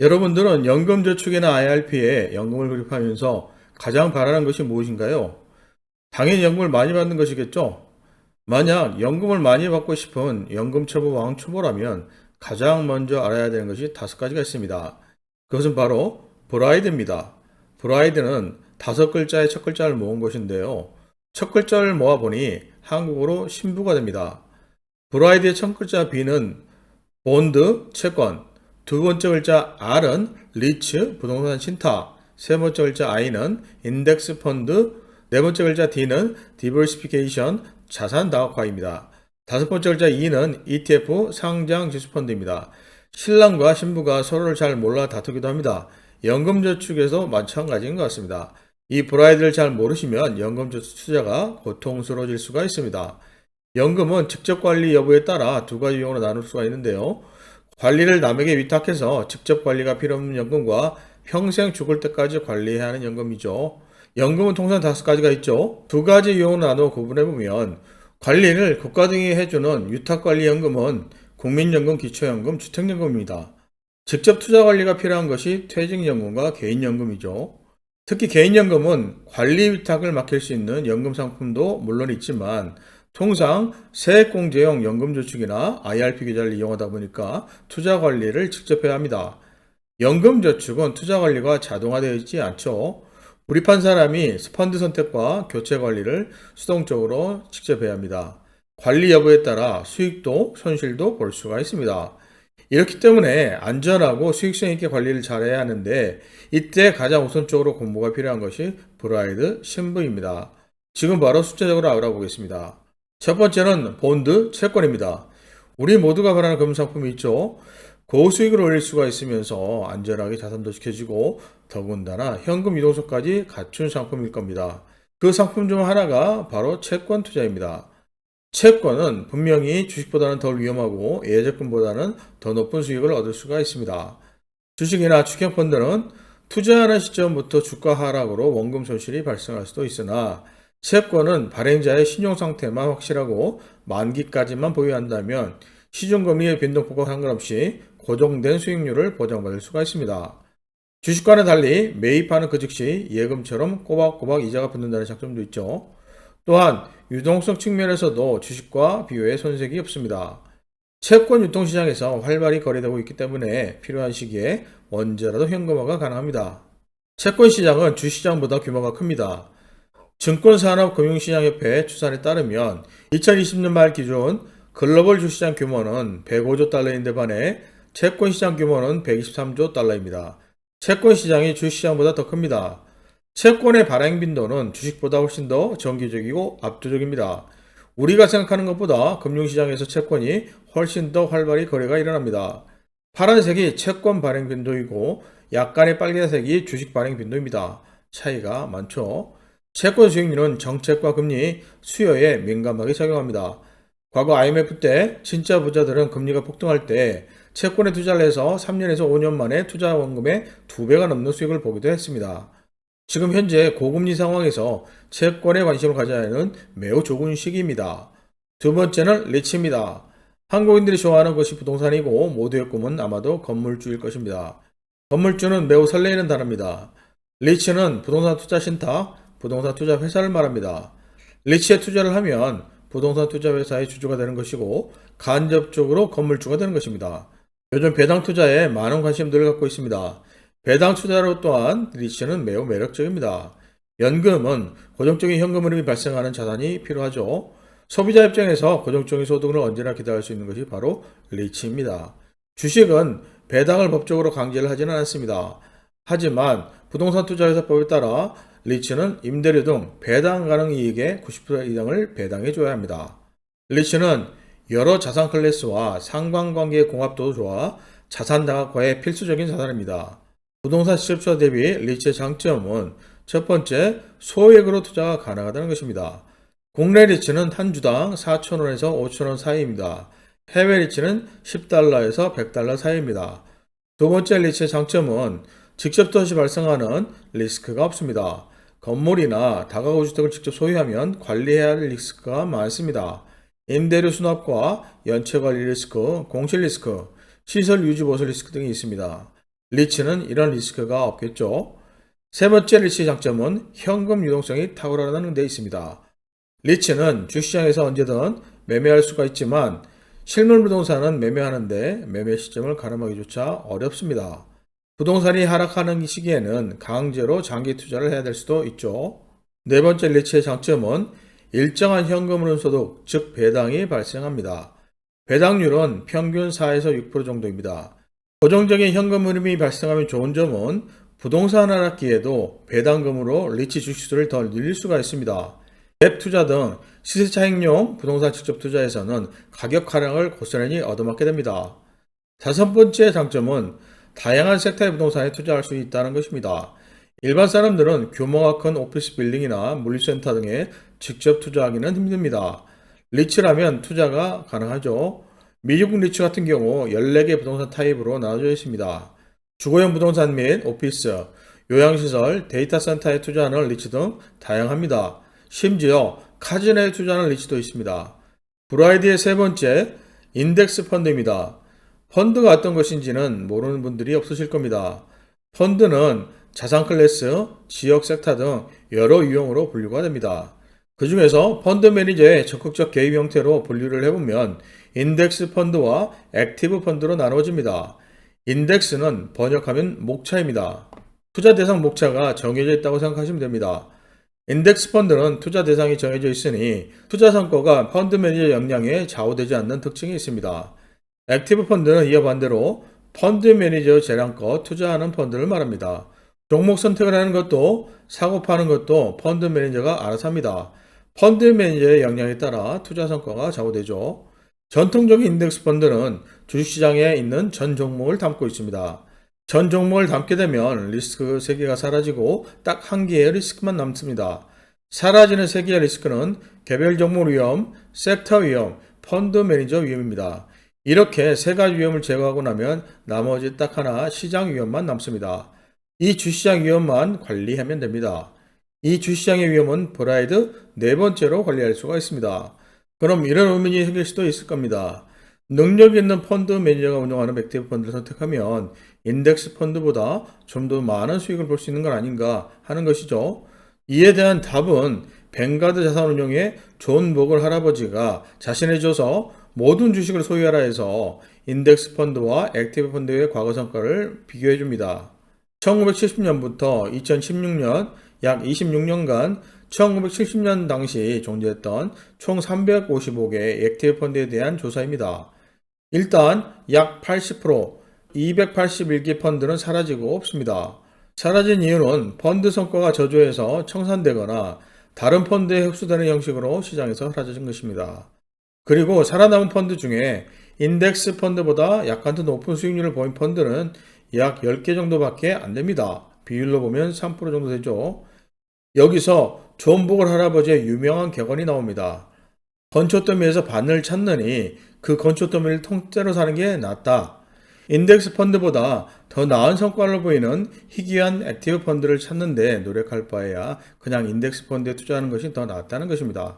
여러분들은 연금저축이나 IRP에 연금을 구입하면서 가장 바라는 것이 무엇인가요? 당연히 연금을 많이 받는 것이겠죠? 만약 연금을 많이 받고 싶은 연금처부 왕초보라면 가장 먼저 알아야 되는 것이 다섯 가지가 있습니다. 그것은 바로 브라이드입니다. 브라이드는 다섯 글자의 첫 글자를 모은 것인데요. 첫 글자를 모아보니 한국어로 신부가 됩니다. 브라이드의 첫 글자 B는 본드, 채권, 두 번째 글자 R은 리츠, 부동산 신탁, 세 번째 글자 I는 인덱스 펀드, 네 번째 글자 D는 디버시피케이션, 자산 다각화입니다. 다섯 번째 글자 E는 ETF, 상장 지수 펀드입니다. 신랑과 신부가 서로를 잘 몰라 다투기도 합니다. 연금저축에서 마찬가지인 것 같습니다. 이 브라이드를 잘 모르시면 연금저축 투자가 고통스러워질 수가 있습니다. 연금은 직접 관리 여부에 따라 두 가지 유형으로 나눌 수가 있는데요. 관리를 남에게 위탁해서 직접 관리가 필요 없는 연금과 평생 죽을 때까지 관리해야 하는 연금이죠. 연금은 통상 다섯 가지가 있죠. 두 가지 유형으로 나누어 구분해 보면 관리를 국가 등이 해주는 위탁관리연금은 국민연금, 기초연금, 주택연금입니다. 직접 투자 관리가 필요한 것이 퇴직연금과 개인연금이죠. 특히 개인연금은 관리 위탁을 맡길 수 있는 연금 상품도 물론 있지만 통상 세액공제형 연금저축이나 IRP 계좌를 이용하다 보니까 투자 관리를 직접 해야 합니다. 연금저축은 투자 관리가 자동화되어 있지 않죠. 불입한 사람이 펀드 선택과 교체 관리를 수동적으로 직접 해야 합니다. 관리 여부에 따라 수익도 손실도 볼 수가 있습니다. 이렇기 때문에 안전하고 수익성 있게 관리를 잘해야 하는데 이때 가장 우선적으로 공부가 필요한 것이 브라이드 신부입니다. 지금 바로 숫자적으로 알아보겠습니다. 첫 번째는 본드 채권입니다. 우리 모두가 바라는 금상품이 있죠. 고수익을 올릴 수가 있으면서 안전하게 자산도 지켜지고 더군다나 현금 이동성까지 갖춘 상품일 겁니다. 그 상품 중 하나가 바로 채권 투자입니다. 채권은 분명히 주식보다는 덜 위험하고 예적금보다는 더 높은 수익을 얻을 수가 있습니다. 주식이나 주식펀드는 투자하는 시점부터 주가 하락으로 원금 손실이 발생할 수도 있으나 채권은 발행자의 신용 상태만 확실하고 만기까지만 보유한다면 시중금리의 변동폭과 상관없이 고정된 수익률을 보장받을 수가 있습니다. 주식과는 달리 매입하는 그 즉시 예금처럼 꼬박꼬박 이자가 붙는다는 장점도 있죠. 또한 유동성 측면에서도 주식과 비교해 손색이 없습니다. 채권 유통시장에서 활발히 거래되고 있기 때문에 필요한 시기에 언제라도 현금화가 가능합니다. 채권 시장은 주시장보다 규모가 큽니다. 증권산업금융시장협회 추산에 따르면 2020년 말 기준 글로벌 주시장 규모는 105조 달러인데 반해 채권 시장 규모는 123조 달러입니다. 채권 시장이 주시장보다 더 큽니다. 채권의 발행 빈도는 주식보다 훨씬 더 정기적이고 압도적입니다. 우리가 생각하는 것보다 금융시장에서 채권이 훨씬 더 활발히 거래가 일어납니다. 파란색이 채권 발행 빈도이고 약간의 빨간색이 주식 발행 빈도입니다. 차이가 많죠. 채권 수익률은 정책과 금리, 수요에 민감하게 작용합니다. 과거 IMF 때 진짜 부자들은 금리가 폭등할 때 채권에 투자를 해서 3년에서 5년 만에 투자 원금의 2배가 넘는 수익을 보기도 했습니다. 지금 현재 고금리 상황에서 채권에 관심을 가져야 하는 매우 좋은 시기입니다. 두 번째는 리츠입니다. 한국인들이 좋아하는 것이 부동산이고 모두의 꿈은 아마도 건물주일 것입니다. 건물주는 매우 설레이는 단어입니다. 리츠는 부동산 투자 신탁, 부동산 투자 회사를 말합니다. 리츠에 투자를 하면 부동산 투자 회사의 주주가 되는 것이고 간접적으로 건물주가 되는 것입니다. 요즘 배당 투자에 많은 관심들을 갖고 있습니다. 배당 투자로 또한 리츠는 매우 매력적입니다. 연금은 고정적인 현금 흐름이 발생하는 자산이 필요하죠. 소비자 입장에서 고정적인 소득을 언제나 기대할 수 있는 것이 바로 리츠입니다. 주식은 배당을 법적으로 강제를 하지는 않습니다. 하지만 부동산 투자회사법에 따라 리츠는 임대료 등 배당 가능 이익의 90% 이상을 배당해 줘야 합니다. 리츠는 여러 자산 클래스와 상관관계의 공합도도 좋아 자산 다각화에 필수적인 자산입니다. 부동산 투자 대비 리츠의 장점은 첫 번째, 소액으로 투자가 가능하다는 것입니다. 국내 리츠는 한 주당 4,000원에서 5,000원 사이입니다. 해외 리츠는 10달러에서 100달러 사이입니다. 두 번째 리츠의 장점은 직접 투자시 발생하는 리스크가 없습니다. 건물이나 다가구 주택을 직접 소유하면 관리해야 할 리스크가 많습니다. 임대료 수납과 연체 관리 리스크, 공실 리스크, 시설 유지 보수 리스크 등이 있습니다. 리츠는 이런 리스크가 없겠죠. 세 번째 리츠 장점은 현금 유동성이 탁월하다는 데 있습니다. 리츠는 주시장에서 언제든 매매할 수가 있지만 실물 부동산은 매매하는데 매매 시점을 가늠하기조차 어렵습니다. 부동산이 하락하는 시기에는 강제로 장기 투자를 해야 될 수도 있죠. 네 번째 리츠의 장점은 일정한 현금 흐름소득, 즉 배당이 발생합니다. 배당률은 평균 4에서 6% 정도입니다. 고정적인 현금 흐름이 발생하면 좋은 점은 부동산 하락기에도 배당금으로 리치 주식수를 더 늘릴 수가 있습니다. 앱 투자 등 시세 차익용 부동산 직접 투자에서는 가격 하락을 고스란히 얻어맞게 됩니다. 다섯 번째 장점은 다양한 섹터의 부동산에 투자할 수 있다는 것입니다. 일반 사람들은 규모가 큰 오피스 빌딩이나 물류센터 등에 직접 투자하기는 힘듭니다. 리츠라면 투자가 가능하죠. 미국 리츠 같은 경우 14개 부동산 타입으로 나눠져 있습니다. 주거용 부동산 및 오피스, 요양시설, 데이터 센터에 투자하는 리츠 등 다양합니다. 심지어 카지노에 투자하는 리츠도 있습니다. 브라이드의 세 번째, 인덱스 펀드입니다. 펀드가 어떤 것인지는 모르는 분들이 없으실 겁니다. 펀드는 자산 클래스, 지역 섹터 등 여러 유형으로 분류가 됩니다. 그 중에서 펀드 매니저의 적극적 개입 형태로 분류를 해보면 인덱스 펀드와 액티브 펀드로 나눠집니다. 인덱스는 번역하면 목차입니다. 투자 대상 목차가 정해져 있다고 생각하시면 됩니다. 인덱스 펀드는 투자 대상이 정해져 있으니 투자 성과가 펀드 매니저 역량에 좌우되지 않는 특징이 있습니다. 액티브 펀드는 이와 반대로 펀드 매니저 재량껏 투자하는 펀드를 말합니다. 종목 선택을 하는 것도 사고 파는 것도 펀드 매니저가 알아서 합니다. 펀드 매니저의 역량에 따라 투자 성과가 좌우되죠. 전통적인 인덱스 펀드는 주식시장에 있는 전 종목을 담고 있습니다. 전 종목을 담게 되면 리스크 3개가 사라지고 딱 한 개의 리스크만 남습니다. 사라지는 3개의 리스크는 개별 종목 위험, 섹터 위험, 펀드 매니저 위험입니다. 이렇게 세 가지 위험을 제거하고 나면 나머지 딱 하나 시장 위험만 남습니다. 이 주시장 위험만 관리하면 됩니다. 이 주시장의 위험은 브라이드 네 번째로 관리할 수가 있습니다. 그럼 이런 의문이 생길 수도 있을 겁니다. 능력 있는 펀드 매니저가 운영하는 액티브 펀드를 선택하면 인덱스 펀드보다 좀 더 많은 수익을 볼 수 있는 건 아닌가 하는 것이죠. 이에 대한 답은 뱅가드 자산운용의 존 목을 할아버지가 자신의 줘서 모든 주식을 소유하라 해서 인덱스 펀드와 액티브 펀드의 과거 성과를 비교해 줍니다. 1970년부터 2016년 약 26년간 1970년 당시 존재했던 총 355개의 액티브 펀드에 대한 조사입니다. 일단 약 80%, 281개 펀드는 사라지고 없습니다. 사라진 이유는 펀드 성과가 저조해서 청산되거나 다른 펀드에 흡수되는 형식으로 시장에서 사라진 것입니다. 그리고 살아남은 펀드 중에 인덱스 펀드보다 약간 더 높은 수익률을 보인 펀드는 약 10개 정도밖에 안 됩니다. 비율로 보면 3% 정도 되죠. 여기서 존복을 할아버지의 유명한 격언이 나옵니다. 건초더미에서 바늘 찾느니 그 건초더미를 통째로 사는 게 낫다. 인덱스 펀드보다 더 나은 성과를 보이는 희귀한 액티브 펀드를 찾는데 노력할 바에야 그냥 인덱스 펀드에 투자하는 것이 더 낫다는 것입니다.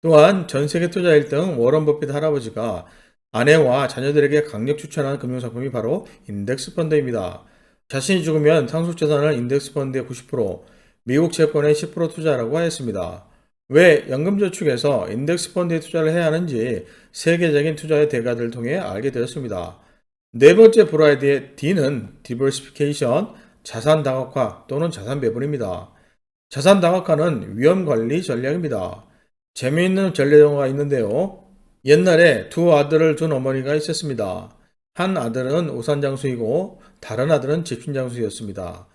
또한 전 세계 투자 1등 워런 버핏 할아버지가 아내와 자녀들에게 강력 추천한 금융상품이 바로 인덱스 펀드입니다. 자신이 죽으면 상속재산을 인덱스 펀드의 90%, 미국 채권에 10% 투자라고 하였습니다. 왜 연금저축에서 인덱스 펀드에 투자를 해야 하는지 세계적인 투자의 대가들을 통해 알게 되었습니다. 네 번째 브라이드의 D는 디버시피케이션, 자산 다각화 또는 자산 배분입니다. 자산 다각화는 위험 관리 전략입니다. 재미있는 전례 영화가 있는데요. 옛날에 두 아들을 둔 어머니가 있었습니다. 한 아들은 우산장수이고 다른 아들은 집신장수였습니다.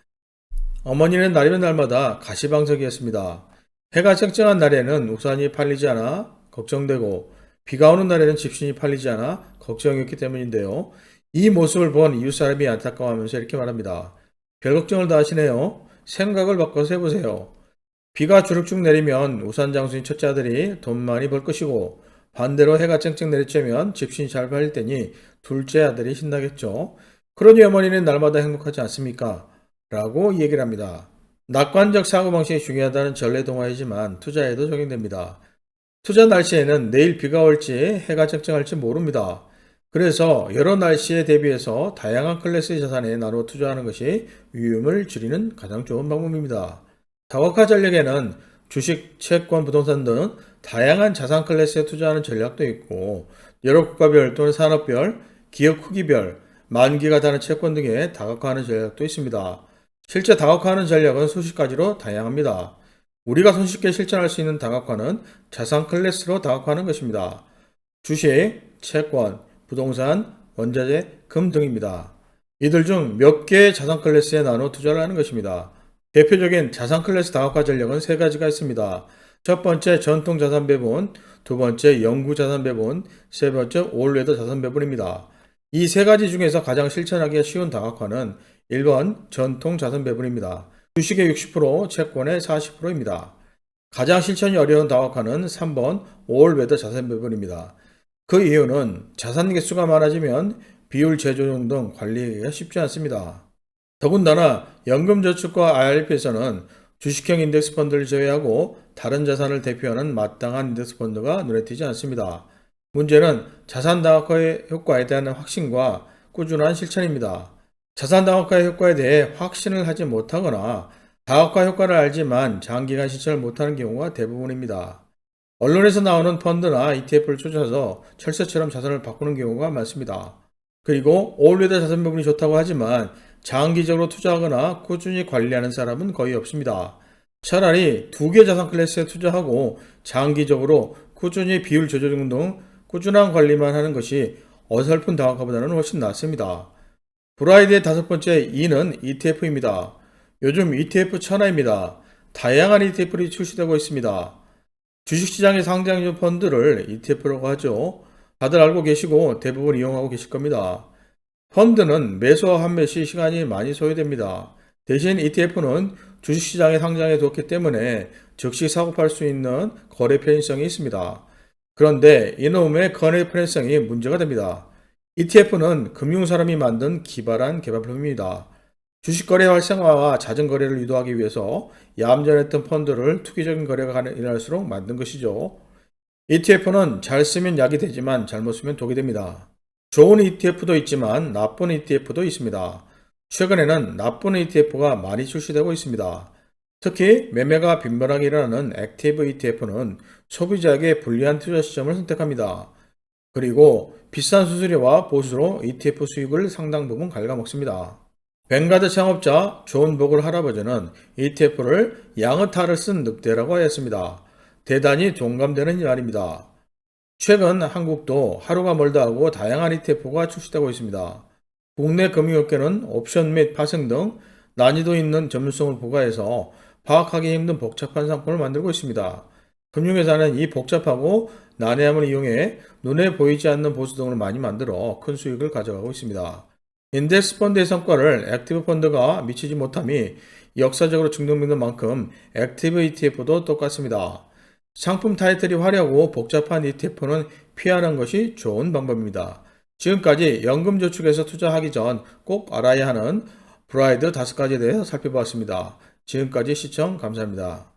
어머니는 날이면 날마다 가시방석이었습니다. 해가 쨍쨍한 날에는 우산이 팔리지 않아 걱정되고 비가 오는 날에는 집신이 팔리지 않아 걱정이었기 때문인데요. 이 모습을 본 이웃 사람이 안타까워하면서 이렇게 말합니다. 별 걱정을 다 하시네요. 생각을 바꿔서 해보세요. 비가 주룩쭉 내리면 우산 장수인 첫째 아들이 돈 많이 벌 것이고 반대로 해가 쨍쨍 내리쬐면 집신이 잘 팔릴 테니 둘째 아들이 신나겠죠. 그러니 어머니는 날마다 행복하지 않습니까? 라고 얘기를 합니다. 낙관적 사고방식이 중요하다는 전래동화이지만 투자에도 적용됩니다. 투자 날씨에는 내일 비가 올지 해가 쨍쨍할지 모릅니다. 그래서 여러 날씨에 대비해서 다양한 클래스의 자산에 나눠 투자하는 것이 위험을 줄이는 가장 좋은 방법입니다. 다각화 전략에는 주식, 채권, 부동산 등 다양한 자산 클래스에 투자하는 전략도 있고 여러 국가별 또는 산업별, 기업 크기별, 만기가 다른 채권 등에 다각화하는 전략도 있습니다. 실제 다각화하는 전략은 수십 가지로 다양합니다. 우리가 손쉽게 실천할 수 있는 다각화는 자산 클래스로 다각화하는 것입니다. 주식, 채권, 부동산, 원자재, 금 등입니다. 이들 중 몇 개의 자산 클래스에 나눠 투자를 하는 것입니다. 대표적인 자산 클래스 다각화 전략은 세 가지가 있습니다. 첫 번째 전통 자산 배분, 두 번째 영구 자산 배분, 세 번째 올웨더 자산 배분입니다. 이 세 가지 중에서 가장 실천하기가 쉬운 다각화는 1번 전통 자산 배분입니다. 주식의 60%, 채권의 40%입니다. 가장 실천이 어려운 다각화는 3번 올웨더 자산 배분입니다. 그 이유는 자산 개수가 많아지면 비율 재조정 등 관리하기가 쉽지 않습니다. 더군다나 연금저축과 IRP에서는 주식형 인덱스 펀드를 제외하고 다른 자산을 대표하는 마땅한 인덱스 펀드가 눈에 띄지 않습니다. 문제는 자산 다각화의 효과에 대한 확신과 꾸준한 실천입니다. 자산 다각화의 효과에 대해 확신을 하지 못하거나 다각화 효과를 알지만 장기간 실천을 못하는 경우가 대부분입니다. 언론에서 나오는 펀드나 ETF를 쫓아서 철새처럼 자산을 바꾸는 경우가 많습니다. 그리고 올웨더 자산 부분이 좋다고 하지만 장기적으로 투자하거나 꾸준히 관리하는 사람은 거의 없습니다. 차라리 두 개 자산 클래스에 투자하고 장기적으로 꾸준히 비율 조정 등 꾸준한 관리만 하는 것이 어설픈 다각화보다는 훨씬 낫습니다. 브라이드의 다섯 번째 E는 ETF입니다. 요즘 ETF 천하입니다. 다양한 ETF들이 출시되고 있습니다. 주식시장에 상장된 펀드를 ETF라고 하죠. 다들 알고 계시고 대부분 이용하고 계실 겁니다. 펀드는 매수와 환매 시 시간이 많이 소요됩니다. 대신 ETF는 주식시장에 상장해 두었기 때문에 즉시 사고팔 수 있는 거래 편의성이 있습니다. 그런데 이놈의 거래 편의성이 문제가 됩니다. ETF는 금융사람이 만든 기발한 개발품입니다. 주식거래 활성화와 잦은 거래를 유도하기 위해서 얌전했던 펀드를 투기적인 거래가 가능할수록 만든 것이죠. ETF는 잘 쓰면 약이 되지만 잘못 쓰면 독이 됩니다. 좋은 ETF도 있지만 나쁜 ETF도 있습니다. 최근에는 나쁜 ETF가 많이 출시되고 있습니다. 특히 매매가 빈번하게 일어나는 액티브 ETF는 소비자에게 불리한 투자 시점을 선택합니다. 그리고 비싼 수수료와 보수로 ETF 수익을 상당 부분 갉아먹습니다. 뱅가드 창업자 존 보글 할아버지는 ETF를 양의탈을 쓴 늑대라고 하였습니다. 대단히 동감되는 말입니다. 최근 한국도 하루가 멀다 하고 다양한 ETF가 출시되고 있습니다. 국내 금융업계는 옵션 및 파생 등 난이도 있는 전문성을 부과해서 파악하기 힘든 복잡한 상품을 만들고 있습니다. 금융회사는 이 복잡하고 난해함을 이용해 눈에 보이지 않는 보수 등을 많이 만들어 큰 수익을 가져가고 있습니다. 인덱스 펀드의 성과를 액티브 펀드가 미치지 못함이 역사적으로 증명된 만큼 액티브 ETF도 똑같습니다. 상품 타이틀이 화려하고 복잡한 ETF는 피하는 것이 좋은 방법입니다. 지금까지 연금저축에서 투자하기 전 꼭 알아야 하는 브라이드 다섯 가지에 대해서 살펴보았습니다. 지금까지 시청 감사합니다.